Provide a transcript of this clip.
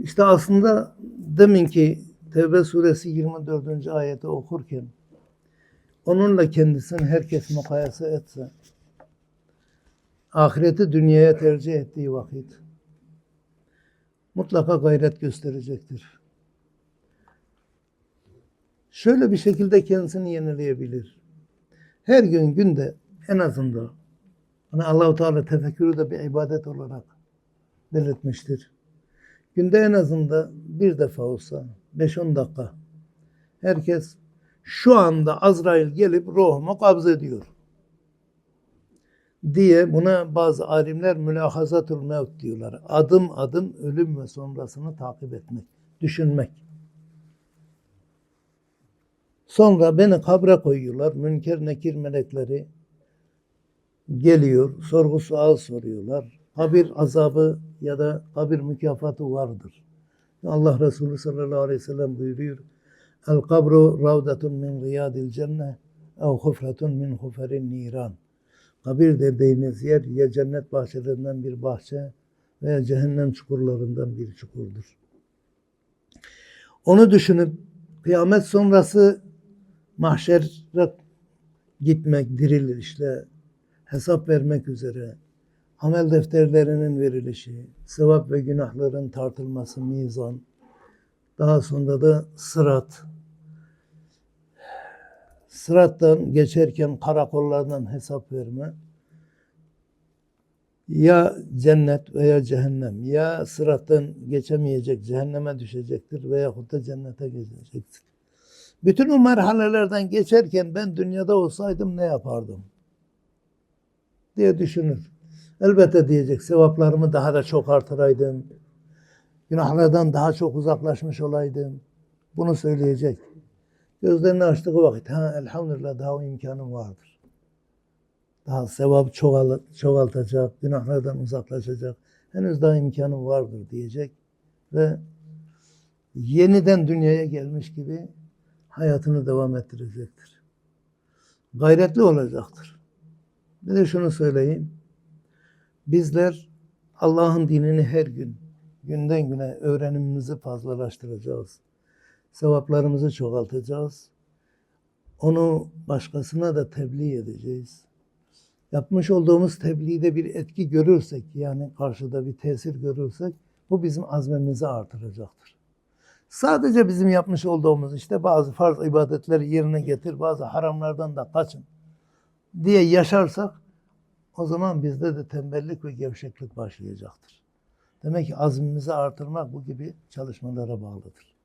İşte aslında deminki Tevbe suresi 24. ayeti okurken onunla kendisini herkes mukayese etse ahireti dünyaya tercih ettiği vakit mutlaka gayret gösterecektir. Şöyle bir şekilde kendisini yenileyebilir. Her gün günde en azından hani Allahu Teala tefekkürü de bir ibadet olarak belirtmiştir. Günde en azından bir defa olsa 5-10 dakika herkes şu anda Azrail gelip ruhumu kabz ediyor diye buna bazı alimler mülahazatul mevt diyorlar. Adım adım ölüm ve sonrasını takip etmek, düşünmek. Sonra beni kabre koyuyorlar. Münker nekir melekleri geliyor. Sorgu sual soruyorlar. Kabir azabı ya da kabir mükafatı vardır. Allah Resulü sallallahu aleyhi ve sellem buyuruyor. El kabru ravdatun min riyadil cennet ev hufretun min huferin niran. Kabir dediğimiz yer ya cennet bahçelerinden bir bahçe veya cehennem çukurlarından bir çukurdur. Onu düşünüp kıyamet sonrası mahşere gitmek, dirilişle hesap vermek üzere amel defterlerinin verilişi, sevap ve günahların tartılması, mizan, daha sonra da sırat. Sırattan geçerken karakollardan hesap verme. Ya cennet veya cehennem. Ya sırattan geçemeyecek, cehenneme düşecektir veyahut da cennete geçecektir. Bütün o merhalelerden geçerken ben dünyada olsaydım ne yapardım? diye düşünür. Elbette diyecek sevaplarımı daha da çok artıraydım. Günahlardan daha çok uzaklaşmış olaydım. Bunu söyleyecek. Gözlerini açtığı vakit ha elhamdülillah daha o imkanım vardır. Daha sevap çoğal, çoğaltacak, günahlardan uzaklaşacak. Henüz daha imkanım vardır diyecek ve yeniden dünyaya gelmiş gibi hayatını devam ettirecektir. Gayretli olacaktır. Bir de şunu söyleyeyim. Bizler Allah'ın dinini her gün, günden güne öğrenimimizi fazlalaştıracağız. Sevaplarımızı çoğaltacağız. Onu başkasına da tebliğ edeceğiz. Yapmış olduğumuz tebliğde bir etki görürsek, yani karşıda bir tesir görürsek, bu bizim azmimizi artıracaktır. Sadece bizim yapmış olduğumuz işte bazı farz ibadetleri yerine getir, bazı haramlardan da kaçın diye yaşarsak o zaman bizde de tembellik ve gevşeklik başlayacaktır. Demek ki azmimizi artırmak bu gibi çalışmalara bağlıdır.